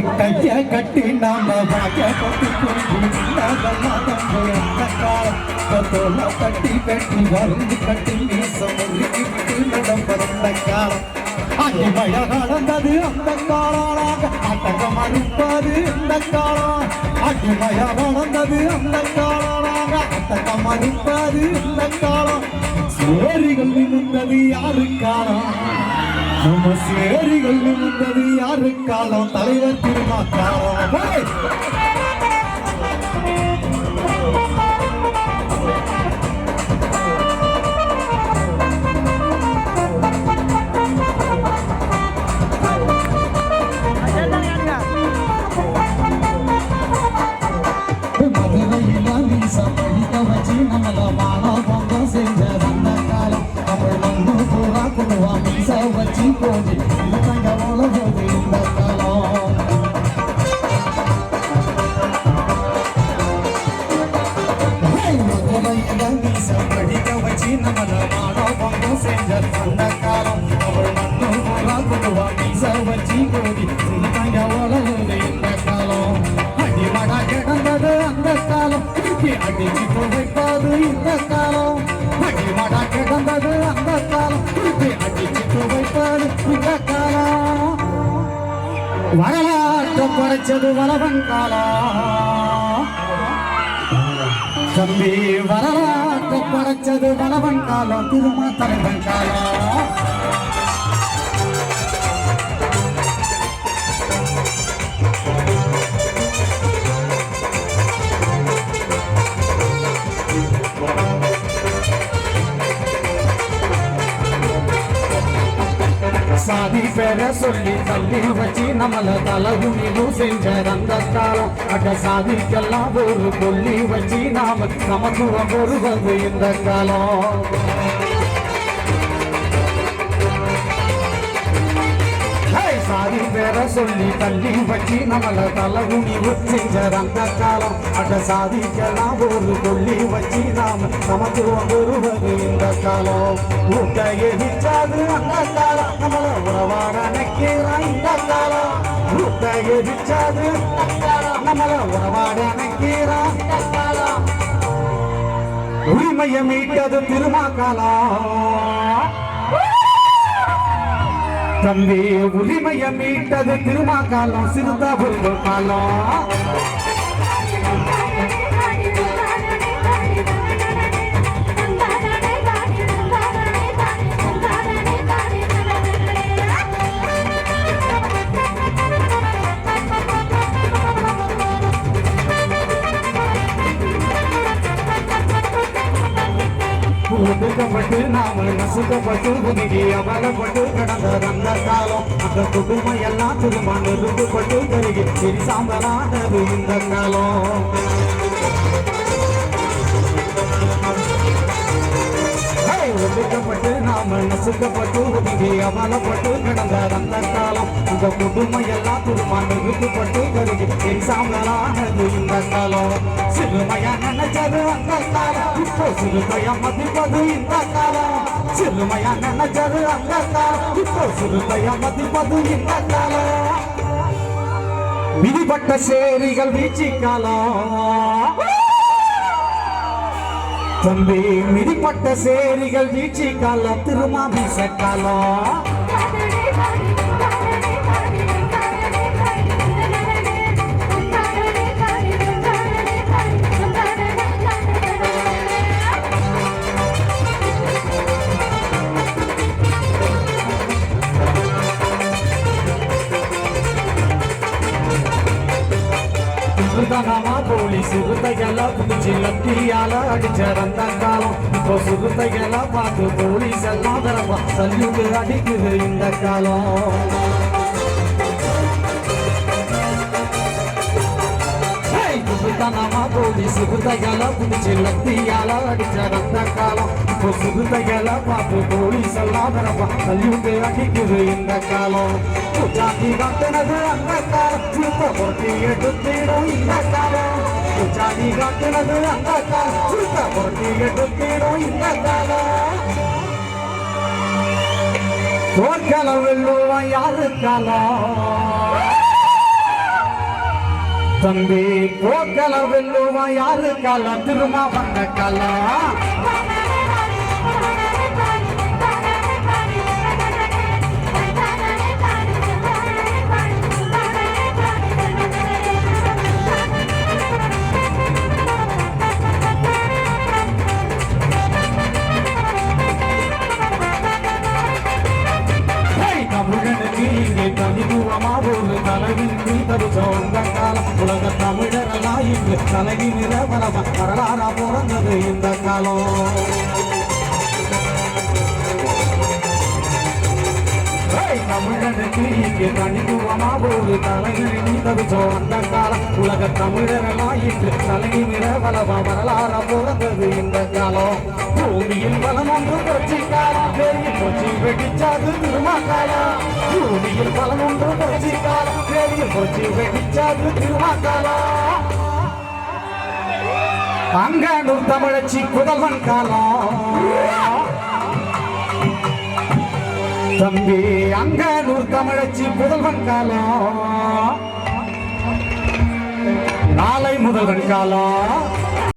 கைய கட்டி நாம வாய கட்டி தோல கட்டி கட்டி வருந்து கட்டி மீசம் முறுக்கி காலம் அடி மழை நடந்தது அந்த காலம் அட்டகம் அறுப்பது இந்த காலம் அடி மழை நடந்தது அந்த காலம் அட்டகம் அறுப்பது இந்த காலம் சோரிகள் இருந்தது யாரு காலம் நம்ம சேரிகள் நிமிந்தது யாரு காலம் தலைவர் திருமா காலம் ஹே! படிக்க வச்சு நம்மள மானோ வச்சி போது இந்த தங்க இந்த காலம் அடிமடா கிடந்தது அந்த காலம் திருப்பி அடிச்சு துவைப்பது இந்த காலம் அடிமடா கிடந்தது அந்த காலம் திருப்பி அடிச்சு துவைப்பது இந்த காலம் வரலாற்றம் குறைச்சது வளவன் காலம் தம்பி வரலாற்றம் குறைச்சது வளவன் காலம் திருமா தலைவன் காலம் சாதி பேர சொல்லி தள்ளி வச்சு நம்மள தலகுனிவு செஞ்ச அந்த காலம் அட சாதிக்கெல்லாம் ஒரு கொல்லி வச்சு நாம நமக்கு ஒரு வந்து இந்த காலம். சொல்லி தள்ளி வச்சு நம்மள தலகுனிவு செஞ்ச அந்த காலம் அட சாதிக்கலாம் ஒரு கொல்லி வச்சு நாம நமக்கு வருவது இந்த காலம். ஊட்ட எரிச்சாது அந்த காலம். நம்மள உறவாட நினைக்கிறான் இந்த காலம். ஊட்ட எரிச்சாது நம்மள உறவாட நினைக்கிறான் இந்த காலம். உரிமையை மீட்டது திருமாக்காலம். தம்பி உரிமையை மீட்டது திருமாக்காலம் சிறுதா காலம். நாம நசுக்கப்பட்டு ஒதுங்கி அமலப்பட்டு கடந்த அந்த காலம் அந்த குடும்பம் எல்லாம் திரும்ப நெருக்கப்பட்டு கருகி சரி சாம்பலானது இந்த காலம் ஹே, ஒதுக்கப்பட்டு நாம நசுக்கப்பட்டு ஒதுங்கி அவலப்பட்டு கடந்த அந்த காலம் இந்த குடும்பம் எல்லாம் திரும்ப விட்டுப்பட்டு கருகி சரி சாம்பலானது இந்த காலம் சிறுமையா நினைச்சது அந்த காலம் இப்போ சிறுமையா மதிப்பது இந்த காலம் சிறுமையா நினைச்சது அந்த காலம் இப்போ சிறுமையா மதிப்பது இந்த காலம் விதிப்பட்ட சேரிகள் வீழ்ச்சி காலம் தம்பி மிதிப்பட்ட சேரிகள் வீழ்ச்சி காலம் திருமா வீச காலம் சிறுதனமா போலி சிறுத்தைகள புடிச்சு லத்தியால அடிச்ச அந்த காலம். இப்போ சிறுத்தைகள பார்த்து போலீஸ் எல்லாம் தரப்பா சல்யூட்டு அடிக்குது இந்த காலம். சிறுதனமா போலி புடிச்சு லத்தியால அடிச்ச அந்த காலம் இப்போ சிறுத்தைகள பார்த்து போலீஸ் எல்லாம் தரப்பா சல்யூட்டு அடிக்குது இந்த காலம். ஜாதி காட்டுனது அந்த காலம். சுத்த பொருத்தி எடுத்திடும் இந்த காலம். ஜாதி காட்டுனது அந்த காலம். பொருத்தி எடுத்திடும் இந்த காலம். போர்க்களம் காலம்? தம்பி போக்கல வெல்லுவா யாரு கால? திருமா வந்த கலா? உலக தமிழரெல்லாம் இங்கு தலைவி நிலவரவ வரலாறா பிறந்தது இந்த காலம் தமிழனுக்கு இங்கே தனித்துவமா ஒரு தலைவின் நீ தரிசோந்த காலம் உலக தமிழரெல்லாம் இங்கு தலைவி நிலவரவ பிறந்தது இந்த காலம் பூமியில் பலம் ஒன்று புரட்சி காலம் பெரிய கொச்சி வெடிச்சாது திருமா பூமியில் பலம் ஒன்று புரட்சி காலம் பெரிய வெடிச்சாது தமிழச்சி புதல்வன் காலம் தம்பி அங்கனூர் தமிழச்சி புதல்வன் காலம் நாளை முதல்வன் காலம்